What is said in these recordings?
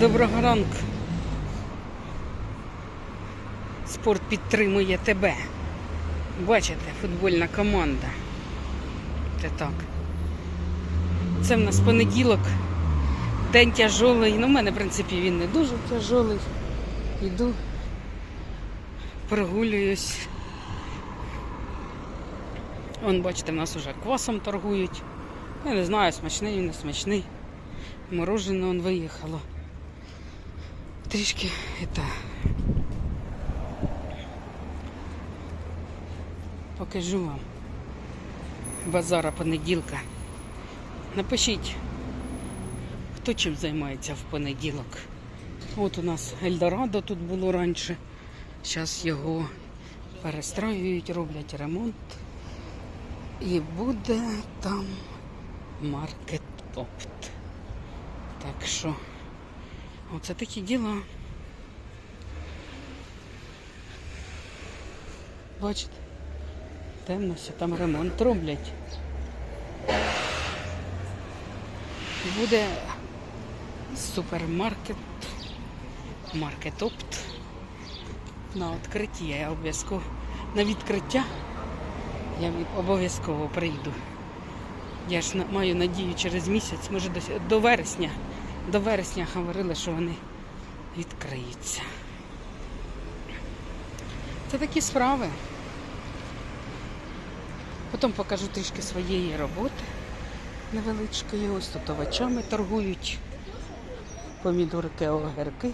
Доброго ранку. Спорт підтримує тебе. Бачите, футбольна команда. Це так. Це в нас понеділок. День тяжолий. Ну, в мене, в принципі, він не дуже тяжолий. Йду, прогулююсь. Вон, бачите, в нас уже квасом торгують. Я не знаю, смачний він, не смачний. Морожене он виїхало. Трішки это. Покажу вам. Базара понеділка. Напишіть, хто чим займається в понеділок. От у нас Ельдорадо тут було раніше. Зараз його перестраюють, роблять ремонт. І буде там маркет опт. Так що, оце такі діла. Бачите, темно, все там ремонт роблять. Буде супермаркет, маркет опт. На відкритті я обов'язково на відкриття я обов'язково прийду. Я ж маю надію через місяць, може до, до вересня. До вересня говорили, що вони відкриються. Це такі справи. Потім покажу трішки своєї роботи невеличкої. Ось тут овочами торгують. Помідорки, огірки,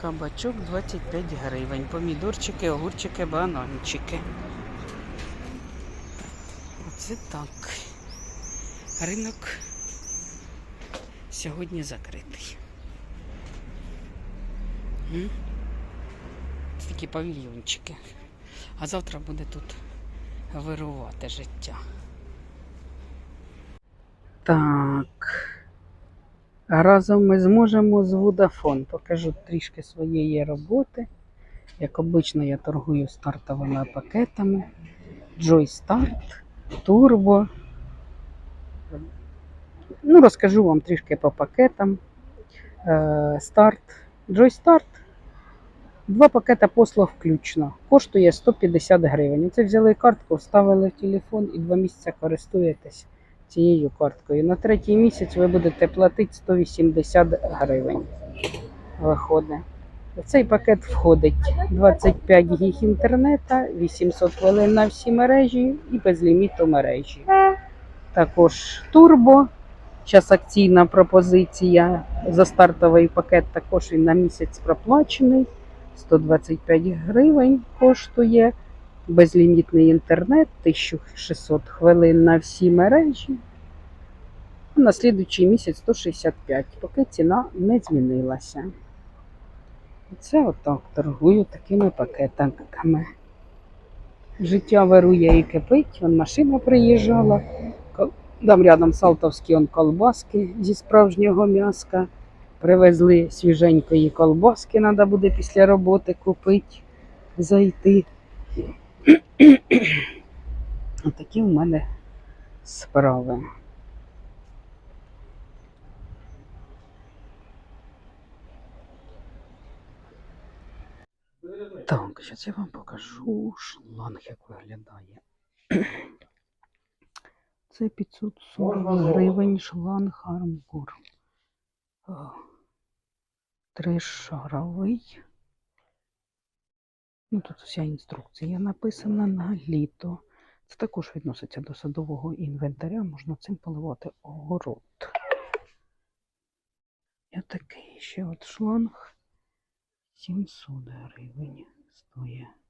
кабачок 25 гривень. Помідорчики, огурчики, бананчики. Оце так. Ринок сьогодні закритий. Це такі павільйончики. А завтра буде тут вирувати життя. Так. Разом ми зможемо з Vodafone. Покажу трішки своєї роботи. Як обично, я торгую стартовими пакетами. Joy Start, Turbo. Ну, розкажу вам трішки по пакетам. Е, Старт. Start. Два пакета послуг включно. Коштує 150 гривень. Це взяли картку, вставили в телефон і два місяці користуєтесь цією карткою. На третій місяць ви будете платити 180 гривень. Виходить. В цей пакет входить 25 гіг інтернета, 800 хвилин на всі мережі і без ліміту мережі. Також турбо. Зараз акційна пропозиція за стартовий пакет також він на місяць проплачений. 125 гривень коштує. Безлімітний інтернет, 1600 хвилин на всі мережі. А на слідуючий місяць 165, поки ціна не змінилася. Оце отак торгую такими пакетами. Життя вирує і кипить, машина приїжджала. Там рядом салтовські он колбаски зі справжнього м'яска. Привезли свіженької колбаски, треба буде після роботи купити, зайти. Отакі в мене справи. Так, зараз я вам покажу шланг, як виглядає. Це 540 гривень шланг армгур. Тришаровий. Ну, тут вся інструкція написана на літо. Це також відноситься до садового інвентаря, можна цим поливати огород. І такий ще от шланг 700 гривень стоїть.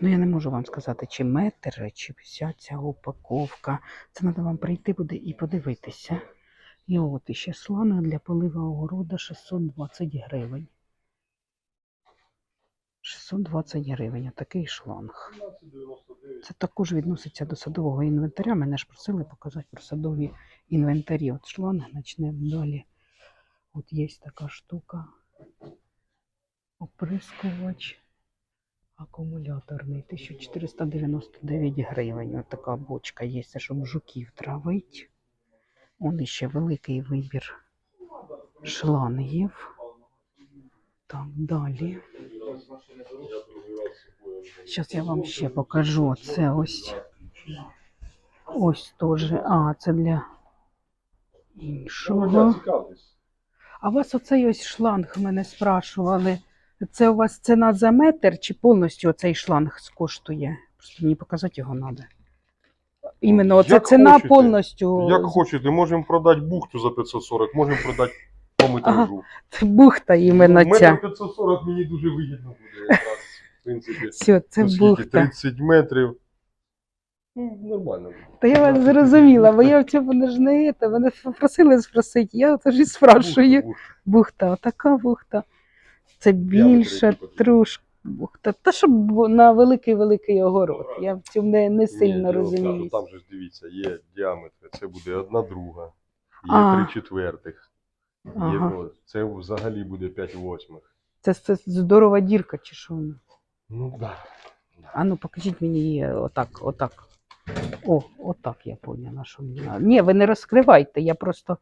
Ну, я не можу вам сказати, чи метр, чи вся ця упаковка. Це треба вам прийти буде і подивитися. І от іще шланг для полива огорода 620 гривень. 620 гривень, отакий шланг. Це також відноситься до садового інвентаря. Мене ж просили показати про садові інвентарі. От шланг почнемо далі. От є така штука. Оприскувач акумуляторний. 1499 гривень. От така бочка є, щоб жуків травить. Он ще великий вибір шлангів. Так, далі. Зараз я вам ще покажу. Це ось. Ось теж. А, це для іншого. А у вас оцей ось шланг мене спрашували. Це у вас ціна за метр чи повністю оцей шланг коштує? Просто мені показати його треба. Іменно оце Як ціна хочете. повністю. Як хочете, можемо продати бухту за 540, можемо продати по метражу. Це бухта іменно Метр ця. 540 мені дуже вигідно буде якраз, в принципі. Все, це Ну, скільки? бухта. 30 метрів. Ну, нормально. буде. Та я вас зрозуміла, бо я в цьому не ж не це. Мене попросили спросити, я теж і спрашую. Бухта, Бухта, отака бухта. Це потрібно. трошки. Та щоб на великий-великий огород. Я в цьому не, не сильно розумію. Там же ж дивіться, є діаметри, це буде одна друга, є А. три четвертих. Є, Ага. це взагалі буде 5 восьмих. Це, це здорова дірка, чи що? воно? Ну так. Да. А ну покажіть мені її отак, отак. О, отак я поняла, що мені. надо. Ні, ви не розкривайте, я просто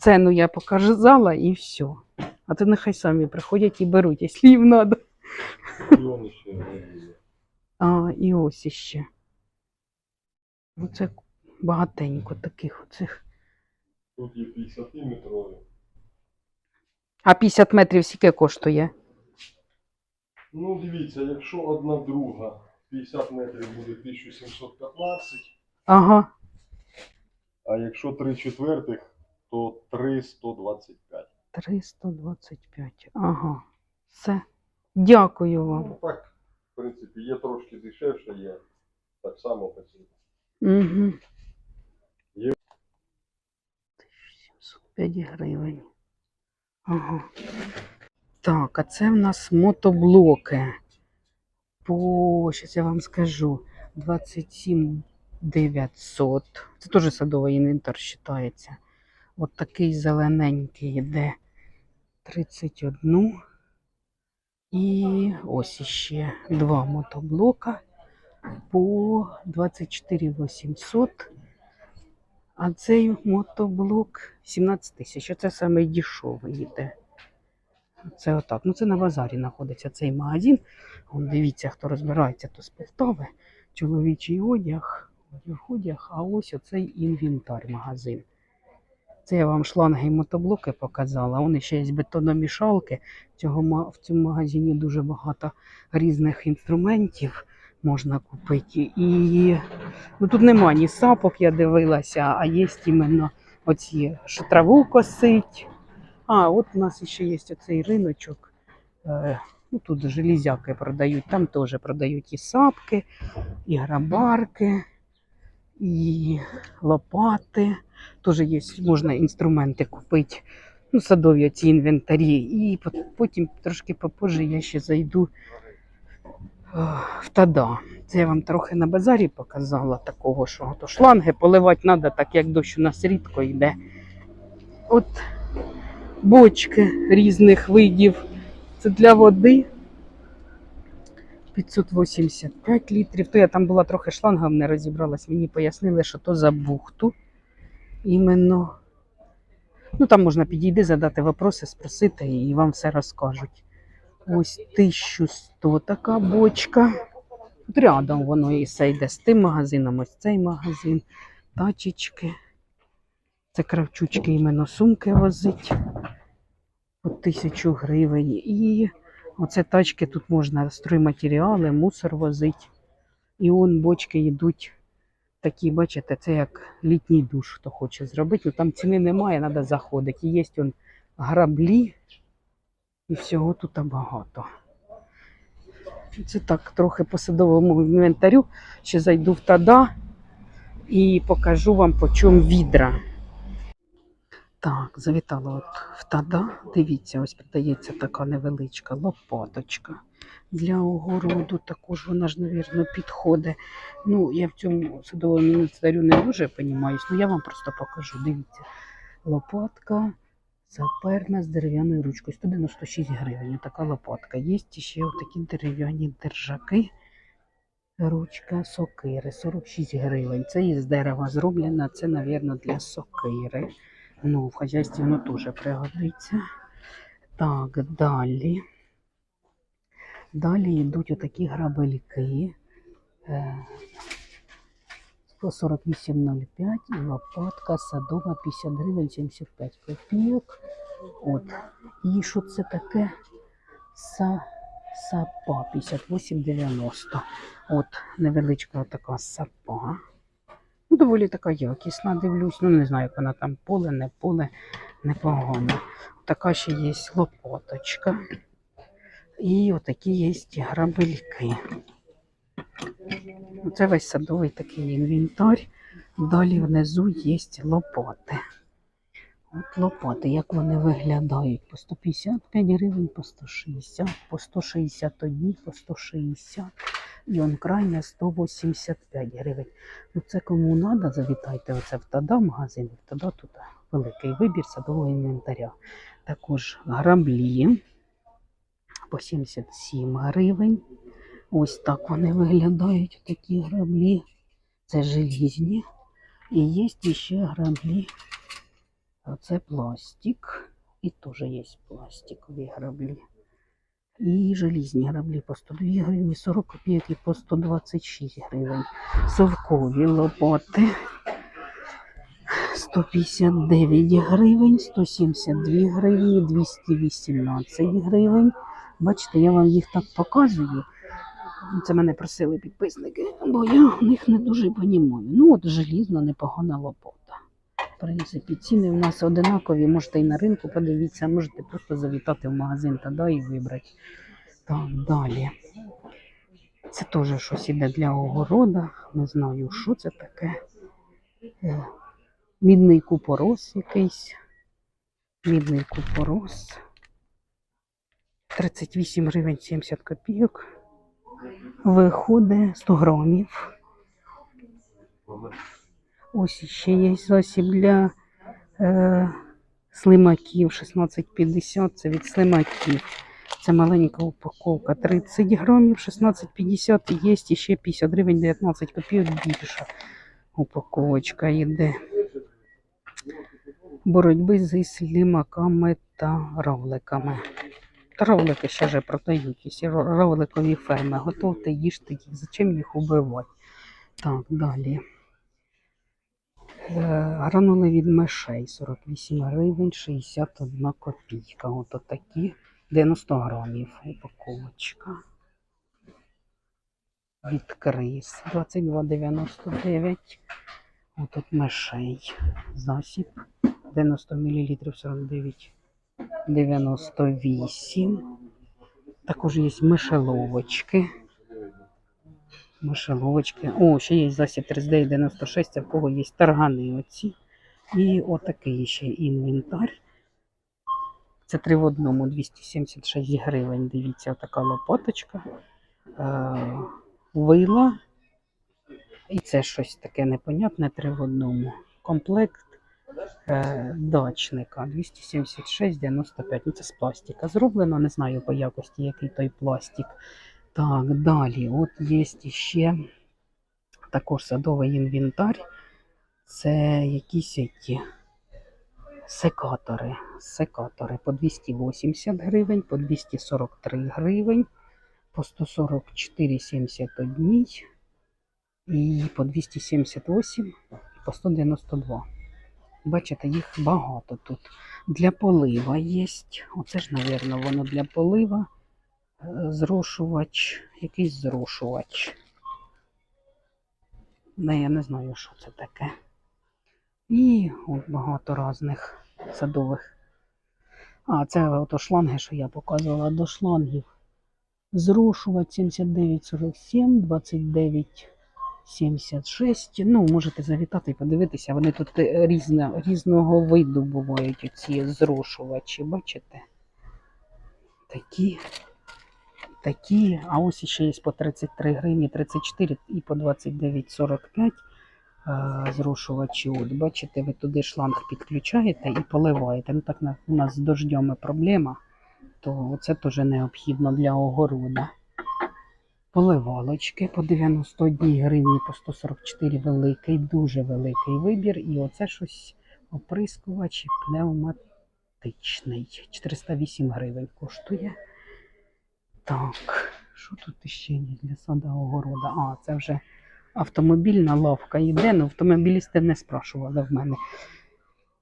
ціну я показала і все. А то нехай самі приходять і беруть, якщо їм треба. І он ще не. А, і ось іще. Оце багатенько таких оцих. Тут є 50 метрові. А 50 метрів скільки коштує? Ну, дивіться, якщо одна друга 50 метрів буде 1715, Ага. а якщо 3 четвертих, то 325. 325. Ага. Все. Дякую вам. Ну так, в принципі, є трошки дешевше, є так само по. Угу. Є. 1705 гривень. Ага. Так, а це в нас мотоблоки. По, щас я вам скажу, 27 900. Це теж садовий інвентар вважається. От такий зелененький йде 31. І ось іще два мотоблока по 24 800. А цей мотоблок 17 тисяч. Це саме дешевий йде. Це отак. Ну це на базарі знаходиться цей магазин. Вон, дивіться, хто розбирається, то з Полтави. Чоловічий одяг, одяг, одяг, а ось оцей інвентар магазин. Це я вам шланги і мотоблоки показала. Вони ще є бетономішалки. Цього, в цьому магазині дуже багато різних інструментів можна купити. І ну, тут нема ні сапок, я дивилася, а є іменно оці, що траву косить. А, от у нас ще є оцей риночок. Е, ну, тут железяки продають, там теж продають і сапки, і грабарки, і лопати. Теж є, можна інструменти купити. Ну, садові ці інвентарі. І потім трошки попозже я ще зайду е, в Тада. Це я вам трохи на базарі показала такого, що то шланги поливати треба, так як дощ у нас рідко йде. От бочки різних видів. Це для води. 585 літрів. То я там була трохи шлангом не розібралась. Мені пояснили, що то за бухту. Іменно. Ну, там можна підійти, задати вопроси, спросити, і вам все розкажуть. Ось 1100 така бочка. Тут рядом воно і все йде з тим магазином, ось цей магазин, тачечки. Це кравчучки іменно сумки возить по тисячу гривень. І оце тачки тут можна стройматеріали, мусор возити. І он бочки йдуть такі, бачите, це як літній душ, хто хоче зробити. Ну там ціни немає, треба заходити. Є он граблі, і всього тут багато. Це так, трохи по садовому інвентарю. Ще зайду в тада і покажу вам, по чому відра. Так, завітала от в тада. Дивіться, ось продається така невеличка лопаточка. Для огороду також вона ж, мабуть, підходить. Ну, я в цьому садовому інвентарю не дуже розуміюсь, але я вам просто покажу. Дивіться, лопатка саперна з дерев'яною ручкою. 196 гривень. Така лопатка. Є ще такі дерев'яні держаки. Ручка сокири 46 гривень. Це із дерева зроблена, це, мабуть, для сокири. Ну, в хазяйстві воно теж пригодиться. Так, далі. Далі йдуть отакі грабельки. Е, по 48,05 і лопатка садова 50 гривень 75 копійок. От. І що це таке? Са, сапа 58,90. От невеличка така сапа. Ну, доволі така якісна, дивлюсь. Ну, не знаю, як вона там поле, не поле, непогано. Така ще є лопаточка. І отакі є грабельки. Це весь садовий такий інвентар. Далі внизу є лопати. От лопати, як вони виглядають? По 155 гривень, по 160, по 161, по 160. І он крайня 185 гривень. Ну це кому треба, завітайте оце в Тада магазин. В Тада тут великий вибір садового інвентаря. Також граблі по 77 гривень. Ось так вони виглядають, такі граблі. Це желізні. І є ще граблі. Оце пластик. І теж є пластикові граблі. І желізні граблі по 102 гривні, 40 копійок і по 126 гривень. Совкові лопати 159 гривень, 172 гривні, 218 гривень. Бачите, я вам їх так показую. Це мене просили підписники, бо я в них не дуже понімаю. Ну, от желізна, непогана лопата. В принципі, ціни в нас одинакові. Можете і на ринку подивитися, можете просто завітати в магазин тоді і вибрати. Так, далі. Це теж щось іде для огорода. Не знаю, що це таке. Е, Мідний купорос якийсь. Мідний купорос. 38 гривень 70 копійок. Виходить 100 грамів. Ось ще є засіб для е, слимаків 16,50. Це від слимаків. Це маленька упаковка 30 грамів, 16,50. І Є ще 50 гривень, 19 копійок більша упаковочка йде. Боротьби зі слимаками та равликами. Равлики ще ж продають. Усі равликові ферми. Готовте, їжте їх. Зачем їх убивати? Так, далі. Е, Гранули від мишей 48 гривень 61 копійка. От такі 90 грамів упаковочка. Від крис 22,99. От тут мишей. Засіб 90 мл 49 98. Також є мишеловочки. Мишеловочки. О, ще є засіб 3996, це в кого є таргани оці. І отакий ще інвентар. Це три в одному, 276 гривень. Дивіться, така лопаточка. Е, вила. І це щось таке непонятне, три в одному. Комплект е, дачника 276,95. Ну, це з пластика зроблено. Не знаю по якості, який той пластик. Так, далі. От є ще також садовий інвентар. Це якісь які секатори. Секатори по 280 гривень, по 243 гривень, по 144,71 і по 278 і по 192. Бачите, їх багато тут. Для полива є. Оце ж, мабуть, воно для полива. Зрошувач, якийсь зрошувач. Не, я не знаю, що це таке. І от багато різних садових. А, це ото шланги, що я показувала до шлангів. Зрошувач 7947, 2976. Ну, можете завітати і подивитися. Вони тут е, різне, різного виду бувають ці зрошувачі, бачите? Такі, такі. А ось ще є по 33 гривні, 34 і по 29,45 е, зрошувачі. От, бачите, ви туди шланг підключаєте і поливаєте. Ну так у нас з дождями проблема, то це теж необхідно для огорода. Поливалочки по 91 гривні, по 144 великий, дуже великий вибір. І оце щось оприскувач пневматичний. 408 гривень коштує. Так, що тут ще є для сада огорода? А, це вже автомобільна лавка йде, але автомобілісти не спрашували в мене.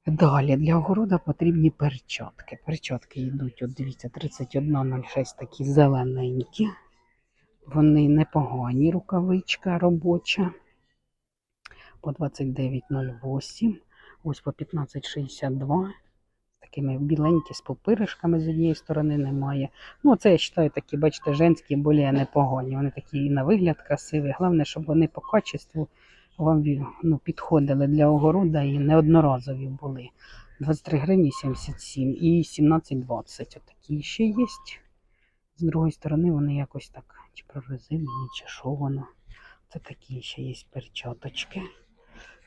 Далі для огорода потрібні перчатки. Перчатки йдуть, от дивіться, 31,06 такі зелененькі. Вони непогані, рукавичка робоча. По 29,08. Ось по 15,62. Такими біленькі з попиришками з однієї сторони немає. Ну, це я вважаю такі, бачите, женські більш непогані. Вони такі і на вигляд красиві. Головне, щоб вони по качеству вам ну, підходили для огорода і неодноразові були. 23 гривні 77 і 17,20. Отакі ще є. З другої сторони вони якось так, чи прорезинені, чи що воно. Це такі ще є перчаточки.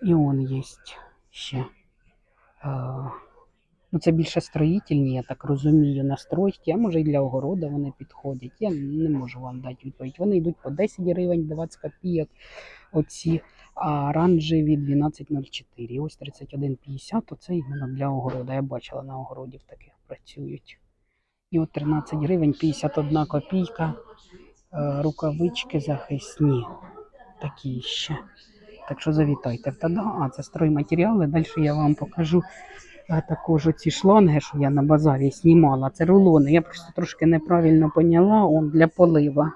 І он є ще. Е, ну, це більше строїтельні, я так розумію, настройки, а може і для огорода вони підходять. Я не можу вам дати відповідь. Вони йдуть по 10 гривень, 20 копійок. Оці а оранжеві 12,04. Ось 31,50. Оце іменно для огорода. Я бачила на огороді таких працюють. І от 13 гривень 51 копійка. Е, Рукавички захисні. Такі ще. Так що завітайте в ТАДА. А, це стройматеріали. Далі я вам покажу е, також оці шланги, що я на базарі знімала. Це рулони. Я просто трошки неправильно поняла. Он для полива.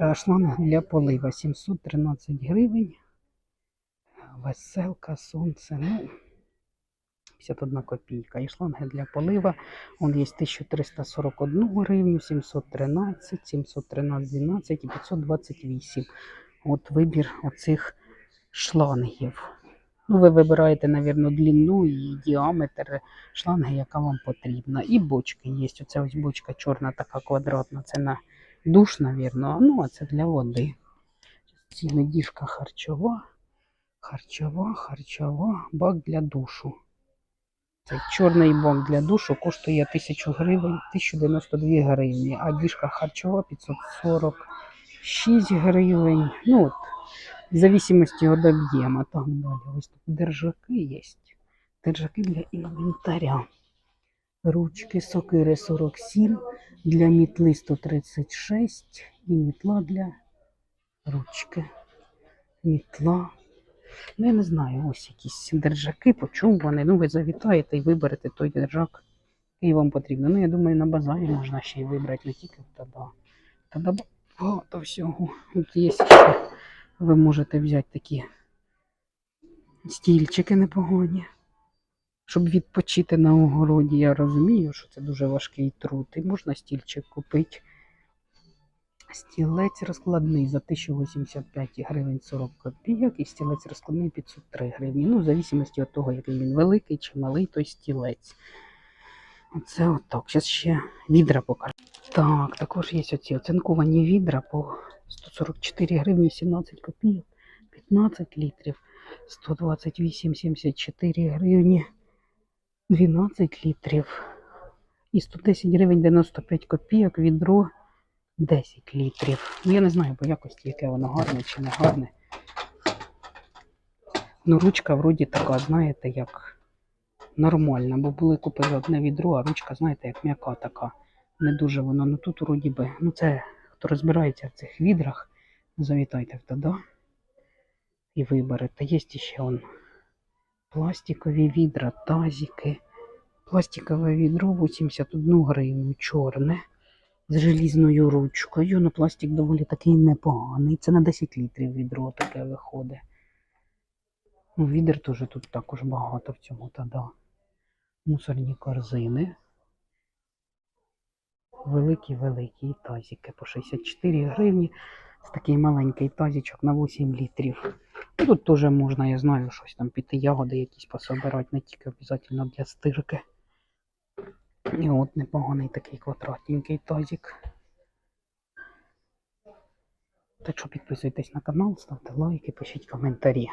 Е, Шланг для полива 713 гривень. Веселка, сонце. Ну, 51 копійка. І шланги для полива. Он є 1341 гривню, 713, 713, 12 і 528. От вибір оцих шлангів. Ну, ви вибираєте, мабуть, длину і діаметр шланги, яка вам потрібна. І бочки є. Оця ось бочка чорна, така квадратна. Це на душ, мабуть. Ну, а це для води. Ціна діжка харчова. Харчова, харчова, бак для душу. Цей чорний бак для душу коштує 1000 гривень, 1092 гривні, а діжка харчова 546 гривень. Ну от, в зависимости об'єму. Так далі. Ось тут держаки є. Держаки для інвентаря. Ручки сокири 47, для мітли 136 і мітла для ручки. Мітла. Ну, я не знаю, ось якісь держаки, по вони. Ну, ви завітаєте і виберете той держак, який вам потрібен. Ну, я думаю, на базарі можна ще й вибрати, не тільки в Тада. Тада багато всього. От є ще. Ви можете взяти такі стільчики непогані. Щоб відпочити на огороді, я розумію, що це дуже важкий труд. І можна стільчик купити. Стілець розкладний за 1085 гривень 40 копійок і стілець розкладний 503 гривні. Ну, в зависимості від того, який він великий чи малий, той стілець. Оце отак. Зараз ще відра покажу. Так, також є оці оцинковані відра по 144 гривні 17 копійок, 15 літрів, 128,74 гривні 12 літрів і 110 гривень 95 копійок відро 10 літрів. Ну, я не знаю по якості, яке воно гарне чи не гарне. Ну, ручка вроді така, знаєте, як нормальна, бо були купили одне відро, а ручка, знаєте, як м'яка така. Не дуже воно. Ну тут вроді би. Ну це хто розбирається в цих відрах, завітайте в і виберете. Є ще он пластикові відра, тазики. Пластикове відро 81 гривню, чорне з желізною ручкою. Ну, пластик доволі такий непоганий. Це на 10 літрів відро таке виходить. Ну, відер теж тут також багато в цьому тада. Мусорні корзини. Великі-великі і тазики по 64 гривні. Це такий маленький тазичок на 8 літрів. Ну, Тут теж можна, я знаю, щось там піти ягоди якісь пособирати, не тільки обов'язково для стирки. І от непоганий такий квадратненький тазик. Так що підписуйтесь на канал, ставте лайки, пишіть коментарі.